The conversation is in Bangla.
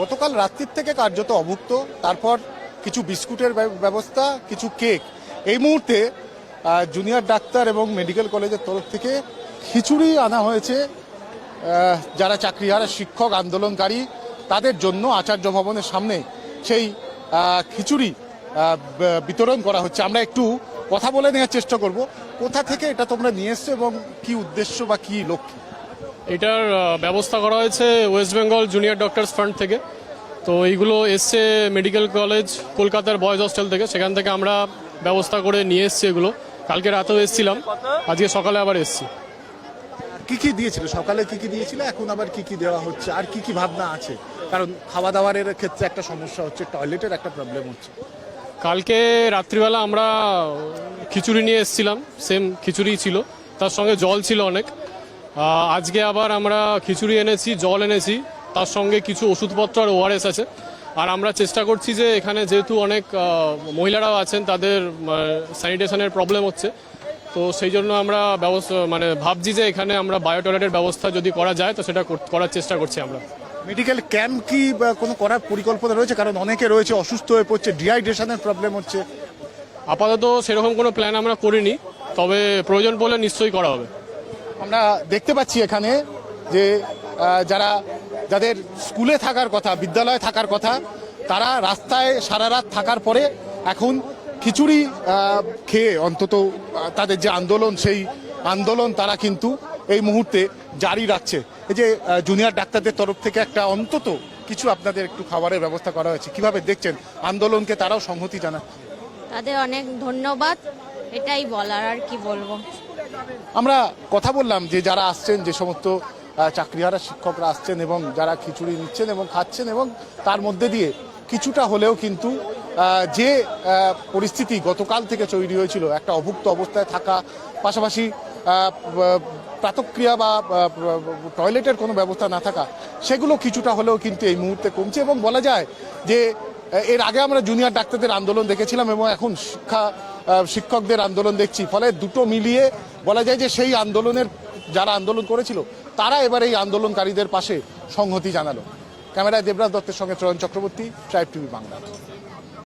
গতকাল রাত্রির থেকে কার্যত অভুক্ত। তারপর কিছু বিস্কুটের ব্যবস্থা, কিছু কেক। এই মুহূর্তে জুনিয়র ডাক্তার এবং মেডিকেল কলেজের তরফ থেকে খিচুড়ি আনা হয়েছে। যারা চাকরিহারা শিক্ষক, আন্দোলনকারী, তাদের জন্য আচার্য ভবনের সামনে সেই খিচুড়ি বিতরণ করা হচ্ছে। আমরা একটু কথা বলে নেওয়ার চেষ্টা করব। কোথা থেকে এটা তোমরা নিয়ে এসছো এবং কি উদ্দেশ্য বা কি লক্ষ্য? এটার ব্যবস্থা করা হয়েছে West Bengal junior doctors fund থেকে। তো এইগুলো এসছে মেডিকেল কলেজ কলকাতার বয়েজ হস্টেল থেকে। সেখান থেকে আমরা ব্যবস্থা করে নিয়ে এসছি এগুলো। কালকে রাতেও এসছিলাম। আজকে সকালে আবার এসছি। কি কি দিয়েছিল? সকালে কি কি দিয়েছিল? এখন আবার কি কি দেওয়া হচ্ছে? আর কি কি ভাবনা আছে? কারণ খাওয়া দাওয়ারের ক্ষেত্রে একটা সমস্যা হচ্ছে টয়লেটের একটা প্রবলেম হচ্ছে। কালকে রাত্রিবেলা আমরা খিচুড়ি নিয়ে এসছিলাম। সেম খিচুড়ি ছিল। তার সঙ্গে জল ছিল অনেক। আজকে আবার আমরা খিচুড়ি এনেছি জল এনেছি। তার সঙ্গে কিছু ওষুধপত্র আর ওআরএস আছে। আর আমরা চেষ্টা করছি যে এখানে যেহেতু অনেক মহিলারাও আছেন তাদের স্যানিটেশনের প্রবলেম হচ্ছে। তো সেই জন্য আমরা ব্যবস্থা মানে ভাবছি যে এখানে আমরা বায়ো টয়লেটের ব্যবস্থা যদি করা যায় তো সেটা করার চেষ্টা করছি আমরা। মেডিকেল ক্যাম্প কি বা কোনো করার পরিকল্পনা রয়েছে? কারণ অনেকে রয়েছে অসুস্থ হয়ে পড়ছে ডিহাইড্রেশনের প্রবলেম হচ্ছে। আপাতত সেরকম কোনো প্ল্যান আমরা করিনি তবে প্রয়োজন পড়লে নিশ্চয়ই করা হবে। আমরা দেখতে পাচ্ছি এখানে যে যারা, যাদের স্কুলে থাকার কথা, বিদ্যালয়ে থাকার কথা, তারা রাস্তায় সারা রাত থাকার পরে এখন খিচুড়ি খেয়ে অন্তত তাদের যে আন্দোলন, সেই আন্দোলন তারা কিন্তু এই মুহূর্তে জারি রাখছে। এই যে জুনিয়র ডাক্তারদের তরফ থেকে একটা অন্তত কিছু আপনাদের একটু খাবারের ব্যবস্থা করা হয়েছে। কীভাবে দেখছেন? আন্দোলনকে তারাও সংহতি জানাচ্ছে। তাদের অনেক ধন্যবাদ, এটাই বলার আর কি বলব। আমরা কথা বললাম যে যারা আসছেন, যে সমস্ত চাকরিহারা শিক্ষকরা আসছেন এবং যারা খিচুড়ি নিচ্ছেন এবং খাচ্ছেন এবং তার মধ্যে দিয়ে কিছুটা হলেও কিন্তু যে পরিস্থিতি গতকাল থেকে তৈরি হয়েছিল, একটা অভুক্ত অবস্থায় থাকা, পাশাপাশি প্রাতক্রিয়া বা, টয়লেটের কোনো ব্যবস্থা না থাকা, সেগুলো কিছুটা হলেও কিন্তু এই মুহূর্তে কমছে এবং বলা যায় যে, এর আগে আমরা জুনিয়র ডাক্তারদের আন্দোলন দেখেছিলাম এবং এখন শিক্ষা শিক্ষকদের আন্দোলন দেখছি। ফলে দুটো মিলিয়ে বলা যায় যে সেই আন্দোলনের যারা আন্দোলন করেছিল, তারা এবার এই আন্দোলনকারীদের পাশে সংহতি জানালো। ক্যামেরায় দেবরাজ দত্তের সঙ্গে চয়ন চক্রবর্তী ট্রাইব টিভি বাংলা।